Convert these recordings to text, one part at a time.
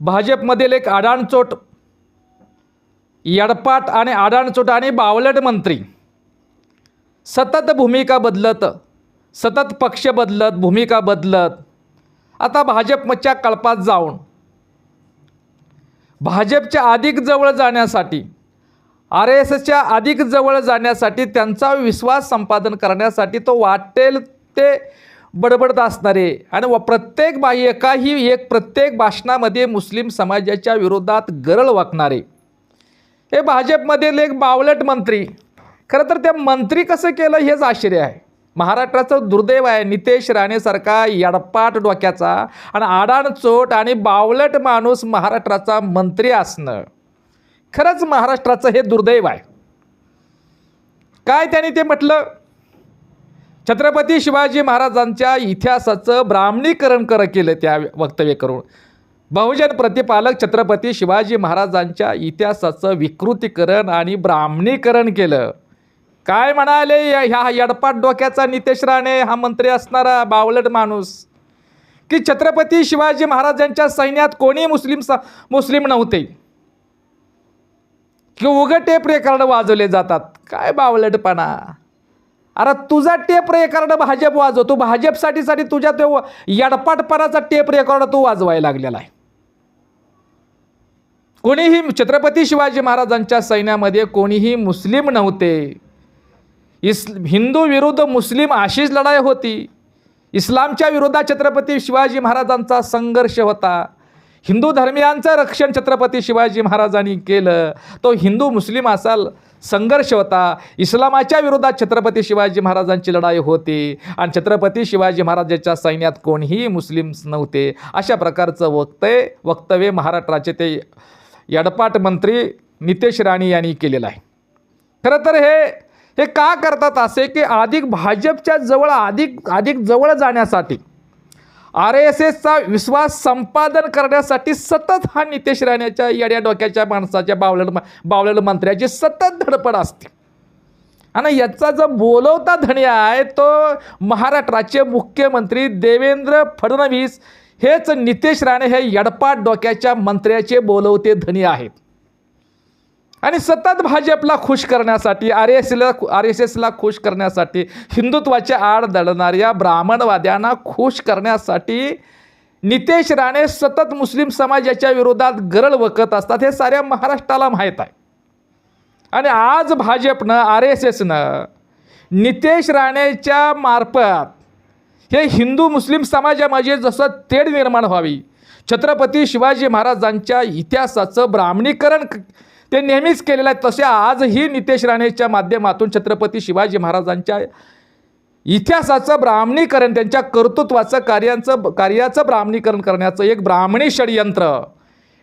भाजपमधील एक आडाणचोट यडपाट आणि आडाणचोट आणि बावलट मंत्री. सतत भूमिका बदलत सतत पक्ष बदलत भूमिका बदलत आता भाजपच्या कळपात जाऊन. भाजपच्या अधिक जवळ जाण्यासाठी आर एस एसच्या अधिक जवळ जाण्यासाठी त्यांचा विश्वास संपादन करण्यासाठी तो वाटेल ते बडबडत असणारे. आणि व प्रत्येक बा एकाही एक प्रत्येक भाषणामध्ये मुस्लिम समाजाच्या विरोधात गरळ वाकणारे. हे भाजपमधील एक बावलट मंत्री. खरं तर त्या मंत्री कसं केलं हेच आश्चर्य आहे. महाराष्ट्राचं दुर्दैव आहे. नितेश राणेसारखा यडपाट डोक्याचा आणि आडाणचोट आणि बावलट माणूस महाराष्ट्राचा मंत्री असणं. खरंच महाराष्ट्राचं हे दुर्दैव आहे. काय त्याने ते म्हटलं? छत्रपती शिवाजी महाराजांच्या इतिहासाचं ब्राह्मणीकरण कर केलं त्या वक्तव्य करून. बहुजन प्रतिपालक छत्रपती शिवाजी महाराजांच्या इतिहासाचं विकृतीकरण आणि ब्राह्मणीकरण केलं. काय म्हणाले ह्या यडपाट डोक्याचा नितेश राणे? हा मंत्री असणारा बावलट माणूस. की छत्रपती शिवाजी महाराजांच्या सैन्यात कोणी मुस्लिम स मुस्लिम नव्हते? की उघड टेप रेकॉर्ड वाजवले जातात? काय बावलटपणा? अरे तुझा टेप रेकॉर्ड भाजप वाजव तू भाजपसाठी साठी तुझ्या तो यडपाटपणाचा टेप रेकॉर्ड तू वाजवायला लागलेला आहे. कोणीही छत्रपती शिवाजी महाराजांच्या सैन्यामध्ये कोणीही मुस्लिम नव्हते. इस हिंदू विरुद्ध मुस्लिम अशीच लढाई होती. इस्लामच्या विरोधात छत्रपती शिवाजी महाराजांचा संघर्ष होता. हिंदू धर्मियांचं रक्षण छत्रपती शिवाजी महाराजांनी केलं. तो हिंदू मुस्लिम असाल संघर्ष होता. इस्लामाच्या विरोधात छत्रपती शिवाजी महाराजांची लढाई होती. आणि छत्रपती शिवाजी महाराजांच्या सैन्यात कोणीही मुस्लिम्स नव्हते. अशा प्रकारचं वक्तव्य वक्तव्य महाराष्ट्राचे ते यडपाट मंत्री नितेश राणे यांनी केलेलं आहे. खरं तर हे हे का करतात असे की अधिक भाजपच्या जवळ अधिक अधिक जवळ जाण्यासाठी आर एस एसचा विश्वास संपादन करण्यासाठी सतत हा नितेश राणेच्या येड्या डोक्याच्या माणसाच्या बावलेलं बावलेलं मंत्र्याची सतत धडपड असते. आणि याचा जो बोलवता धणी आहे तो महाराष्ट्राचे मुख्यमंत्री देवेंद्र फडणवीस हेच नितेश राणे हे यडपाट डोक्याच्या मंत्र्याचे बोलवते धनी आहेत. आणि सतत भाजपला खुश करण्यासाठी आर एस एसला आर एस एसला खुश करण्यासाठी हिंदुत्वाच्या आड दडणाऱ्या ब्राह्मणवाद्यांना खुश करण्यासाठी नितेश राणे सतत मुस्लिम समाजाच्या विरोधात गरळ वकत असतात हे साऱ्या महाराष्ट्राला माहीत आहे. आणि आज भाजपनं आर एस एसनं नितेश राणेच्या मार्फत हे हिंदू मुस्लिम समाजामध्ये जसं तेढ निर्माण व्हावी छत्रपती शिवाजी महाराजांच्या इतिहासाचं ब्राह्मणीकरण ते नेहमीच केलेलं आहे. तसे आजही नितेश राणेच्या माध्यमातून छत्रपती शिवाजी महाराजांच्या इतिहासाचं ब्राह्मणीकरण त्यांच्या कर्तृत्वाचं कार्यांचं कार्याचं ब्राह्मणीकरण करण्याचं एक ब्राह्मणी षडयंत्र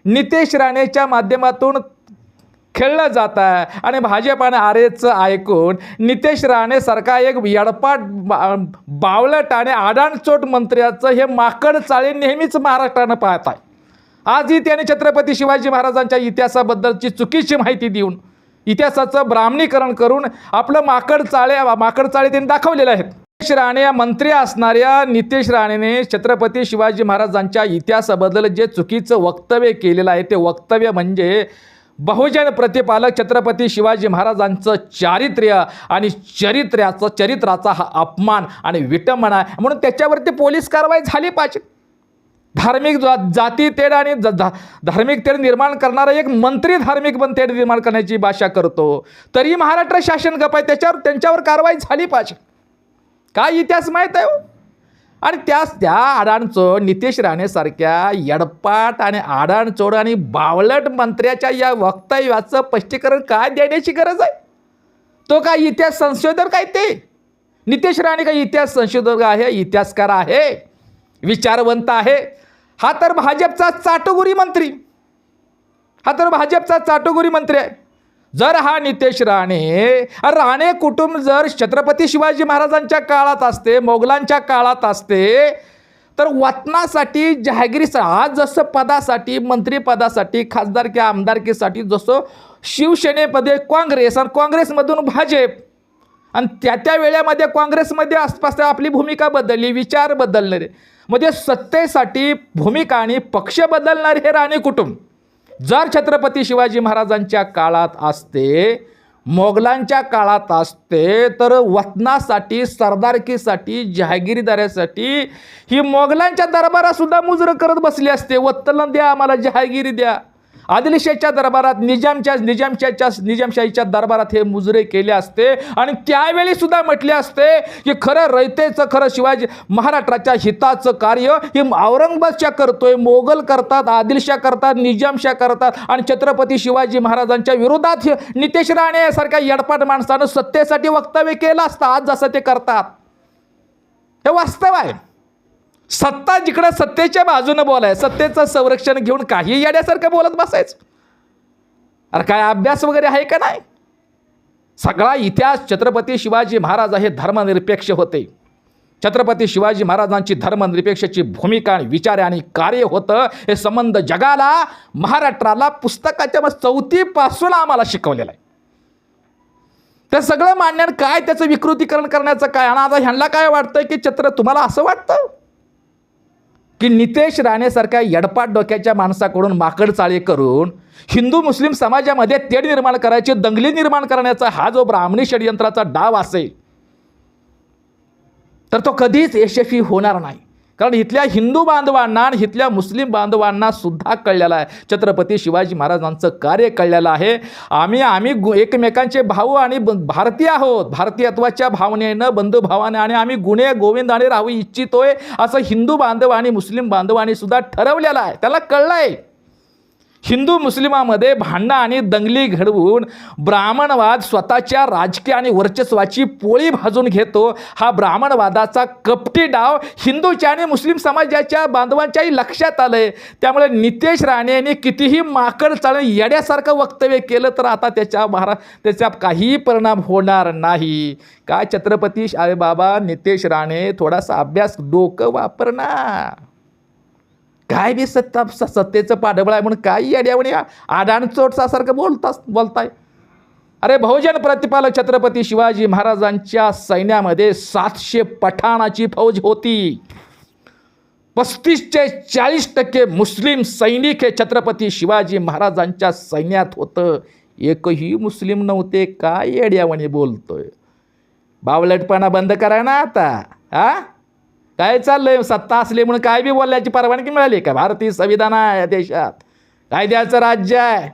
नितेश राणेच्या माध्यमातून खेळलं जात आहे. आणि भाजपानं आरेचं ऐकून नितेश राणेसारखा एक यडपाट बा बावलट आणि आडाणचोट मंत्र्याचं हे माकड चाळे नेहमीच महाराष्ट्रानं पाहत आहे. आजही त्याने छत्रपती शिवाजी महाराजांच्या इतिहासाबद्दलची चुकीची माहिती देऊन इतिहासाचं ब्राह्मणीकरण करून आपलं माकड चाळे माकड चाळे त्यांनी दाखवलेले आहेत. नितेश राणे या मंत्री असणाऱ्या नितेश राणेने छत्रपती शिवाजी महाराजांच्या इतिहासाबद्दल जे चुकीचं वक्तव्य केलेलं आहे ते वक्तव्य म्हणजे बहुजन प्रतिपालक छत्रपती शिवाजी महाराजांचं चारित्र्य आणि चरित्र्याचं चरित्राचा हा अपमान आणि विटंबना आहे. म्हणून त्याच्यावरती पोलीस कारवाई झाली पाहिजे. धार्मिक जा जाती तेढ आणि ज- धा- धार्मिक तेढ निर्माण करणारा एक मंत्री धार्मिक पण तेढ निर्माण करण्याची भाषा करतो. तरी महाराष्ट्र शासन गप आहे त्याच्यावर त्यांच्यावर कारवाई झाली पाहिजे. काय इतिहास माहीत आहे हो? आणि त्याच त्या आडाणचोड नितेश राणेसारख्या यडपाट आणि आडाणचोड आणि बावलट मंत्र्याच्या या वक्तव्याचं स्पष्टीकरण काय देण्याची गरज आहे? तो काय इतिहास संशोधक काय ते? नितेश राणे काय इतिहास संशोधक आहे इतिहासकार आहे? विचारवंत आहे? हा तर भाजपचा चाटोगुरी मंत्री. हा तर भाजपचा चाटोगुरी मंत्री आहे. जर हा नितेश राणे राणे कुटुंब जर छत्रपती शिवाजी महाराजांच्या काळात असते मोगलांच्या काळात असते तर वतनासाठी जहागिरी आज जसं पदासाठी मंत्रिपदासाठी किंवा आमदारकीसाठी जसं शिवसेनेमध्ये काँग्रेस आणि काँग्रेसमधून भाजप आणि त्या त्या वेळेमध्ये काँग्रेसमध्ये आसपास आपली भूमिका बदलली विचार बदलणारे. म्हणजे सत्तेसाठी भूमिका आणि पक्ष बदलणारे हे राणे कुटुंब. जर छत्रपती शिवाजी महाराजांच्या काळात असते मोगलांच्या काळात असते तर वतनासाठी सरदारकीसाठी जहागिरीदारासाठी ही मोगलांच्या दरबारासुद्धा मुजरं करत बसली असते. वत्तलन द्या आम्हाला जहागिरी द्या. आदिलशाहीच्या दरबारात निजामच्या निजामशाहीच्या निजामशाहीच्या दरबारात हे मुजरे केले असते. आणि त्यावेळी सुद्धा म्हटले असते की खरं रयतेचं खरं शिवाजी महाराष्ट्राच्या हिताचं कार्य हे औरंगाबादच्या करतोय. मोगल करतात आदिलशाह करतात निजामशाह करतात. आणि छत्रपती शिवाजी महाराजांच्या विरोधात नितेश राणे यासारख्या यडपाट माणसानं सत्तेसाठी वक्तव्य केलं असतं. आज जसं ते करतात. हे वास्तव आहे. सत्ता जिकडं सत्तेच्या बाजूनं बोलाय सत्तेचं संरक्षण घेऊन काही येण्यासारखं बोलत बसायचं. अरे काय अभ्यास वगैरे आहे का नाही? सगळा इतिहास छत्रपती शिवाजी महाराज हे धर्मनिरपेक्ष होते. छत्रपती शिवाजी महाराजांची धर्मनिरपेक्षची भूमिका आणि विचार आणि कार्य होतं. हे संबंध जगाला महाराष्ट्राला पुस्तकाच्या मग चौथीपासून आम्हाला शिकवलेलं आहे. ते सगळं मांडण्यात काय त्याचं विकृतीकरण करण्याचं काय? आणि आता ह्यांना काय वाटतं की छत्र तुम्हाला असं वाटतं? की नितेश राणेसारख्या यडपाट डोक्याच्या माणसाकडून माकड चाळे करून हिंदू मुस्लिम समाजामध्ये तेढ निर्माण करायची दंगली निर्माण करण्याचा हा जो ब्राह्मणी षडयंत्राचा डाव असेल तर तो कधीच यशस्वी होणार नाही. कारण इथल्या हिंदू बांधवांना आणि इथल्या मुस्लिम बांधवांना सुद्धा कळलेलं आहे. छत्रपती शिवाजी महाराजांचं कार्य कळलेलं आहे. आम्ही आम्ही गु एकमेकांचे भाऊ आणि ब- भारतीय आहोत. भारतीयत्वाच्या भावनेनं बंधुभावाने आणि आम्ही गुणे गोविंदाने राहू इच्छितोय असं हिंदू बांधव आणि मुस्लिम बांधवांनी सुद्धा ठरवलेलं आहे. त्याला कळलं आहे हिंदू मुस्लिमामध्ये भांडणं आणि दंगली घडवून ब्राह्मणवाद स्वतःच्या राजकीय आणि वर्चस्वाची पोळी भाजून घेतो. हा ब्राह्मणवादाचा कपटी डाव हिंदूच्या आणि मुस्लिम समाजाच्या बांधवांच्याही लक्षात आलं आहे त्यामुळे नितेश राणे यांनी कितीही माकड चाळ येड्यासारखं वक्तव्य केलं तर आता त्याच्या महारा त्याचा काहीही परिणाम होणार नाही. काय छत्रपती अरे बाबा नितेश राणे? थोडासा अभ्यास डोकं वापरणार काय बी सत्ता स- सत्तेचं पाठबळ आहे म्हणून काही अड्यावणी आडाण चोटसासारखं बोलतास बोलताय. अरे बहुजन प्रतिपालक छत्रपती शिवाजी महाराजांच्या सैन्यामध्ये सातशे पठाणाची फौज होती. पस्तीसचे चाळीस टक्के मुस्लिम सैनिक हे छत्रपती शिवाजी महाराजांच्या सैन्यात होतं. एकही मुस्लिम नव्हते काय येड्यावणी बोलतोय. बावलटपणा बंद करा ना आता हा? काय चाललंय? सत्ता असली म्हणून काय बी बोलल्याची परवानगी मिळाली का? भारतीय संविधान आहे या देशात. कायद्याचं राज्य आहे.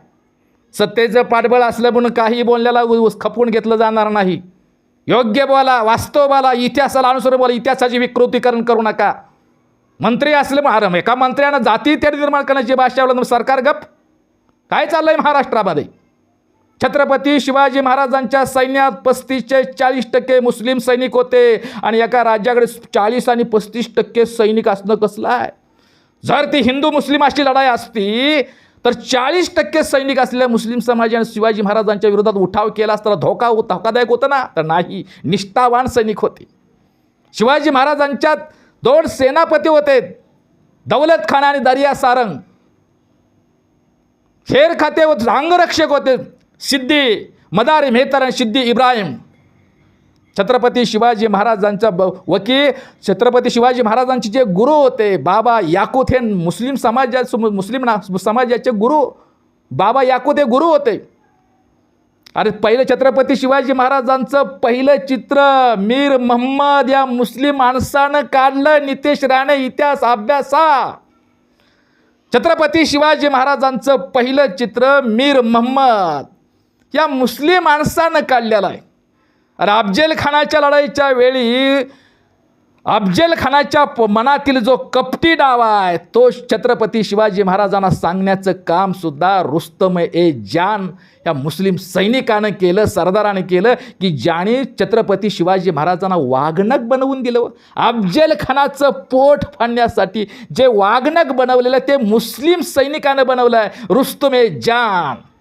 सत्तेचं पाठबळ असलं म्हणून काही बोलण्याला उ- खपवून घेतलं जाणार नाही. योग्य बोला वास्तव बोला इतिहासाला अनुसरून बोला इतिहासाची विकृतीकरण करू नका. मंत्री असले आरम एका मंत्र्यानं जाती तेढ निर्माण करण्याची भाषा सरकार गप. काय चाललंय महाराष्ट्रामध्ये? छत्रपती शिवाजी महाराजांच्या सैन्यात पस्तीसचे चाळीस टक्के मुस्लिम सैनिक होते. आणि एका राज्याकडे चाळीस आणि पस्तीस टक्के सैनिक असणं कसलं आहे? जर ती हिंदू मुस्लिम अशी लढाई असती तर चाळीस टक्के सैनिक असलेल्या मुस्लिम समाजाने शिवाजी महाराजांच्या विरोधात उठाव केला असता धोका धोकादायक होता ना? तर नाही निष्ठावान सैनिक होते. शिवाजी महाराजांच्यात दोन सेनापती होते दौलत खान आणि दरिया सारंग. शेर खाते होते अंगरक्षक होते. सिद्धी मदारी मेहतर आणि सिद्धी इब्राहिम. छत्रपती शिवाजी महाराजांचा ब वकील छत्रपती शिवाजी महाराजांचे जे गुरु होते बाबा याकूत हे मुस्लिम समाजा मुस्लिम ना समाजाचे गुरु बाबा याकूत हे गुरु होते. अरे पहिलं छत्रपती शिवाजी महाराजांचं पहिलं चित्र मीर मोहम्मद या मुस्लिम माणसानं काढलं नितेश राणे इतिहास अभ्यासा. छत्रपती शिवाजी महाराजांचं पहिलं चित्र मीर मोहम्मद. या मुस्लिम माणसानं काढलेला आहे. अरे अफजल खानाच्या लढाईच्या वेळी अफजल खानाच्या प- मनातील जो कपटी डावा आहे तो छत्रपती शिवाजी महाराजांना सांगण्याचं कामसुद्धा रुस्तम ए जान या मुस्लिम सैनिकानं केलं सरदारानं केलं की ज्याने छत्रपती शिवाजी महाराजांना वागणक बनवून दिलं अफजल खानाचं पोट फाडण्यासाठी जे वागणक बनवलेलं ते मुस्लिम सैनिकानं बनवलं आहे. रुस्तम ए जान.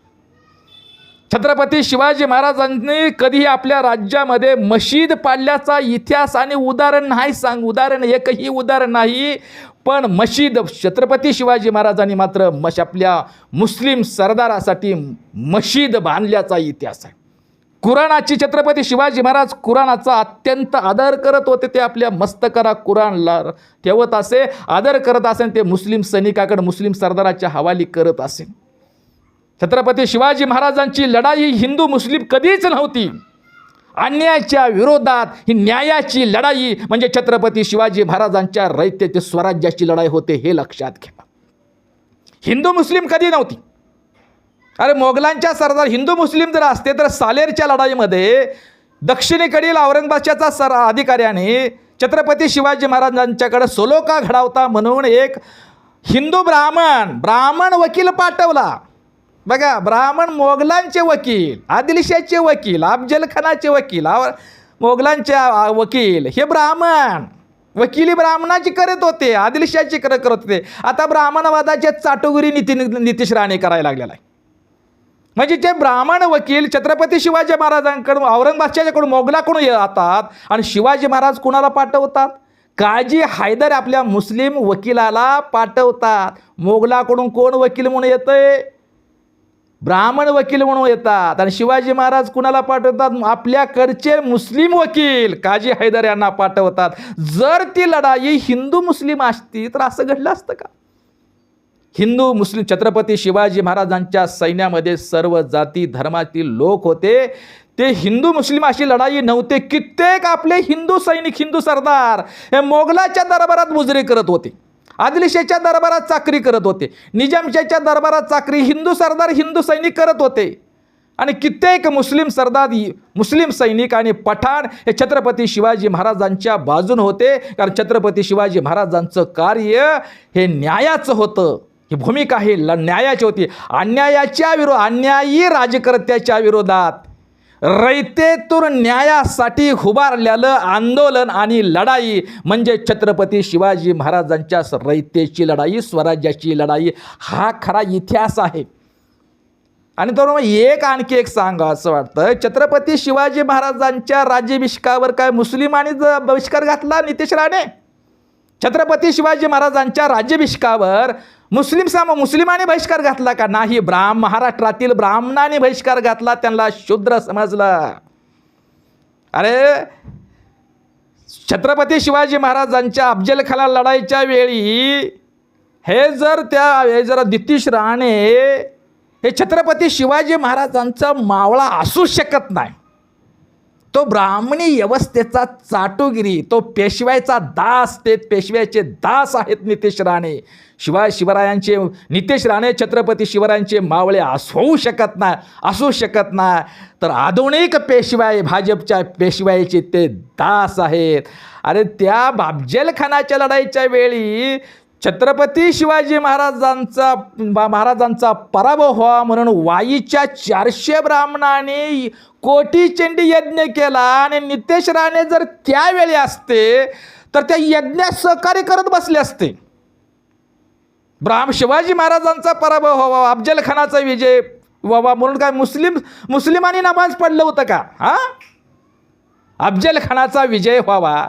छत्रपती शिवाजी महाराजांनी कधीही आपल्या राज्यामध्ये मशीद पाडल्याचा इतिहास आणि उदाहरण नाही सांग उदाहरण एकही उदाहरण नाही. पण मशीद छत्रपती शिवाजी महाराजांनी मात्र मश आपल्या मुस्लिम सरदारासाठी मशीद बांधल्याचा इतिहास आहे. कुराणाची छत्रपती शिवाजी महाराज कुराणाचा अत्यंत आदर करत होते ते आपल्या मस्तकरा कुराणला ठेवत असे आदर करत असेन ते मुस्लिम सैनिकाकडे मुस्लिम सरदाराच्या हवाली करत असेन छत्रपती शिवाजी महाराजांची लढाई हिंदू मुस्लिम कधीच नव्हती. अन्यायाच्या विरोधात ही न्यायाची लढाई म्हणजे छत्रपती शिवाजी महाराजांच्या रयतेचे स्वराज्याची लढाई होते हे लक्षात घ्या. हिंदू मुस्लिम कधी नव्हती. अरे मोगलांच्या सरदार हिंदू मुस्लिम जर असते तर सालेरच्या लढाईमध्ये दक्षिणेकडील औरंगाबादच्या सर अधिकाऱ्याने छत्रपती शिवाजी महाराजांच्याकडे सोलोका घडावता म्हणून एक हिंदू ब्राह्मण ब्राह्मण वकील पाठवला. बघा ब्राह्मण मोगलांचे वकील आदिलशाचे वकील अफजलखानाचे वकील आव- मोगलांचे वकील हे ब्राह्मण. वकिली ब्राह्मणाची करत होते आदिलशाहची कर करत होते. आता ब्राह्मणवादाचे चाटोगुरी नितीन नितीश राणे करायला लागलेला आहे. म्हणजे जे ब्राह्मण वकील छत्रपती शिवाजी महाराजांकडून औरंगाबादच्याकडून मोगलाकडून येतात आणि शिवाजी महाराज कुणाला पाठवतात? काजी हैदर आपल्या मुस्लिम वकिलाला पाठवतात. मोगलाकडून कोण वकील म्हणून येतंय? ब्राह्मण वकील म्हणून येतात. आणि शिवाजी महाराज कुणाला पाठवतात? आपल्याकडचे मुस्लिम वकील काजी हैदर यांना पाठवतात. जर ती लढाई हिंदू मुस्लिम असती तर असं घडलं असतं का? हिंदू मुस्लिम छत्रपती शिवाजी महाराजांच्या सैन्यामध्ये सर्व जाती धर्मातील लोक होते. ते हिंदू मुस्लिम अशी लढाई नव्हते. कित्येक आपले हिंदू सैनिक हिंदू सरदार हे मोगलाच्या दरबारात मुजरी करत होते. आदिलशाहीच्या दरबारात चाकरी करत होते. निजामशाहीच्या दरबारात चाकरी हिंदू सरदार हिंदू सैनिक करत होते. आणि कित्येक मुस्लिम सरदार मुस्लिम सैनिक आणि पठाण हे छत्रपती शिवाजी महाराजांच्या बाजून होते. कारण छत्रपती शिवाजी महाराजांचं कार्य हे न्यायाचं होतं. ही भूमिका ही ल न्यायाची होती. अन्यायाच्या विरो अन्यायी राजकर्त्याच्या विरोधात. रयतेतून न्यायासाठी उभारलेलं आंदोलन आणि लढाई. म्हणजे छत्रपती शिवाजी महाराजांच्या रयतेची लढाई स्वराज्याची लढाई. हा खरा इतिहास आहे. आणि तर मग एक आणखी एक सांगा असं वाटतं छत्रपती शिवाजी महाराजांच्या राज्याभिषेकावर काय मुस्लिमांनी बहिष्कार घातला नितेश राणे? छत्रपती शिवाजी महाराजांच्या राज्याभिषेकावर मुस्लिम सम मुस्लिमांनी बहिष्कार घातला का? नाही ब्राह्म महाराष्ट्रातील ब्राह्मणाने बहिष्कार घातला त्यांना शूद्र समजला. अरे छत्रपती शिवाजी महाराजांच्या अफजलखाला लढाईच्या वेळी हे जर त्या हे जर नितीश राणे हे छत्रपती शिवाजी महाराजांचा मावळा असू शकत नाही. तो ब्राह्मणी व्यवस्थेचा चाटुगिरी तो पेशव्याचा दास ते पेशव्याचे दास आहेत नितेश राणे. शिवाय शिवरायांचे नितेश राणे छत्रपती शिवरायांचे मावळे असू शकत नाही असू शकत नाही. तर आधुनिक पेशवाय भाजपच्या पेशवाईचे ते दास आहेत. अरे त्या बाबजेलखानाच्या लढाईच्या वेळी छत्रपती शिवाजी महाराजांचा महाराजांचा पराभव व्हावा म्हणून वाईच्या चारशे ब्राह्मणांनी कोटी चंडी यज्ञ केला आणि नितेश राणे जर त्यावेळी असते तर त्या यज्ञात सहकार्य करत बसले असते. ब्राह्म शिवाजी महाराजांचा पराभव व्हावा अफजलखानाचा विजय व्हावा म्हणून काय मुस्लिम मुस्लिमांनी नमाज पडलं होतं का? हा? अफजलखानाचा विजय व्हावा.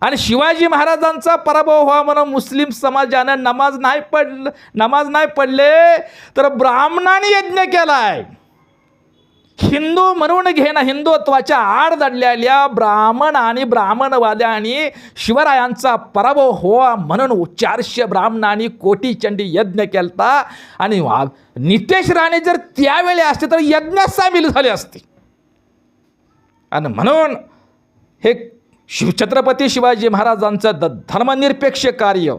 आणि शिवाजी महाराजांचा पराभव व्हा म्हणून मुस्लिम समाजानं नमाज नाही पडलं नमाज नाही पडले तर ब्राह्मणाने यज्ञ केलाय. हिंदू म्हणून घेणं हिंदुत्वाच्या आड दडलेल्या ब्राह्मण आणि ब्राह्मणवाद्यांनी शिवरायांचा पराभव होवा म्हणून चारशे ब्राह्मणांनी कोटी चंडी यज्ञ केलता. आणि नितेश राणे जर त्यावेळी असते तर यज्ञात सामील झाले असते. आणि म्हणून हे शिव छत्रपती शिवाजी महाराजांचं द धर्मनिरपेक्ष कार्य.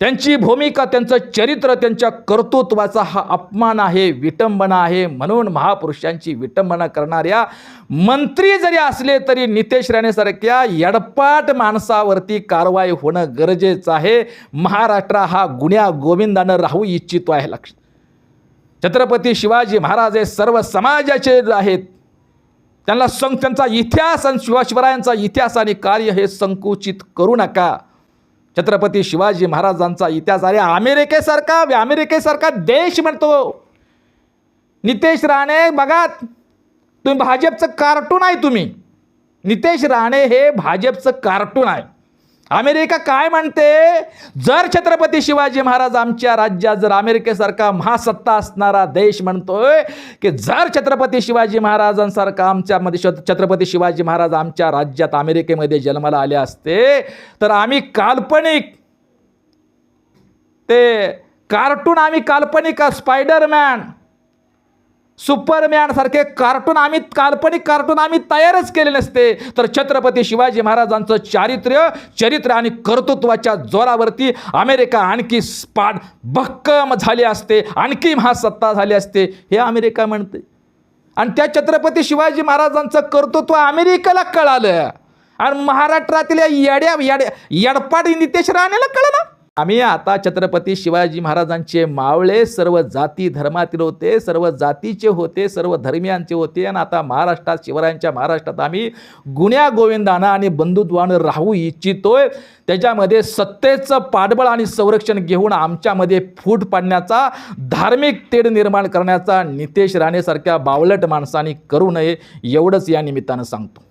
त्यांची भूमिका त्यांचं चरित्र त्यांच्या कर्तृत्वाचा हा अपमान आहे विटंबना आहे म्हणून महापुरुषांची विटंबना करणाऱ्या मंत्री जरी असले तरी नितेश राणेसारख्या यडपाट माणसावरती कारवाई होणं गरजेचं आहे. महाराष्ट्र हा गुन्ह्या गोविंदानं राहू इच्छितो आहे लक्ष छत्रपती शिवाजी महाराज हे सर्व समाजाचे आहेत. त्यांना सं त्यांचा इतिहास आणि शिवाशिवरायांचा इतिहास आणि कार्य हे संकुचित करू नका. छत्रपती शिवाजी महाराजांचा इतिहास अरे अमेरिकेसारखा अमेरिकेसारखा देश म्हणतो. नितेश राणे बघा तुम्ही भाजपचं कार्टून आहे तुम्ही. नितेश राणे हे भाजपचं कार्टून आहे. अमेरिका काय म्हणते? जर छत्रपती शिवाजी महाराज आमच्या राज्यात जर अमेरिकेसारखा महासत्ता असणारा देश म्हणतोय की जर छत्रपती शिवाजी महाराजांसारखा आमच्यामध्ये मध्ये छत्रपती शिवाजी महाराज आमच्या राज्यात अमेरिकेमध्ये जन्माला आले असते तर आम्ही काल्पनिक ते कार्टून आम्ही काल्पनिक स्पायडरमॅन सुपरमॅन सारखे कार्टून आम्ही काल्पनिक कार्टून आम्ही तयारच केले नसते. तर छत्रपती शिवाजी महाराजांचं चारित्र्य चरित्र आणि कर्तृत्वाच्या जोरावरती अमेरिका आणखी स्पाट भक्कम झाली असते. आणखी महासत्ता झाली असते. हे अमेरिका म्हणते. आणि त्या छत्रपती शिवाजी महाराजांचं कर्तृत्व अमेरिकेला कळालं. आणि महाराष्ट्रातील येड्या येड्या येडपाडी नितेश राणेला कळलं. आम्ही आता छत्रपती शिवाजी महाराजांचे मावळे सर्व जाती धर्मातील होते सर्व जातीचे होते सर्व धर्मियांचे होते. आणि आता महाराष्ट्रात शिवरायांच्या महाराष्ट्रात आम्ही गुण्या गोविंदानं आणि बंधुत्वानं राहू इच्छितोय. त्याच्यामध्ये सत्तेचं पाठबळ आणि संरक्षण घेऊन आमच्यामध्ये फूट पाडण्याचा धार्मिक तेढ निर्माण करण्याचा नितेश राणेसारख्या बावलट माणसांनी करू नये एवढंच या निमित्तानं सांगतो.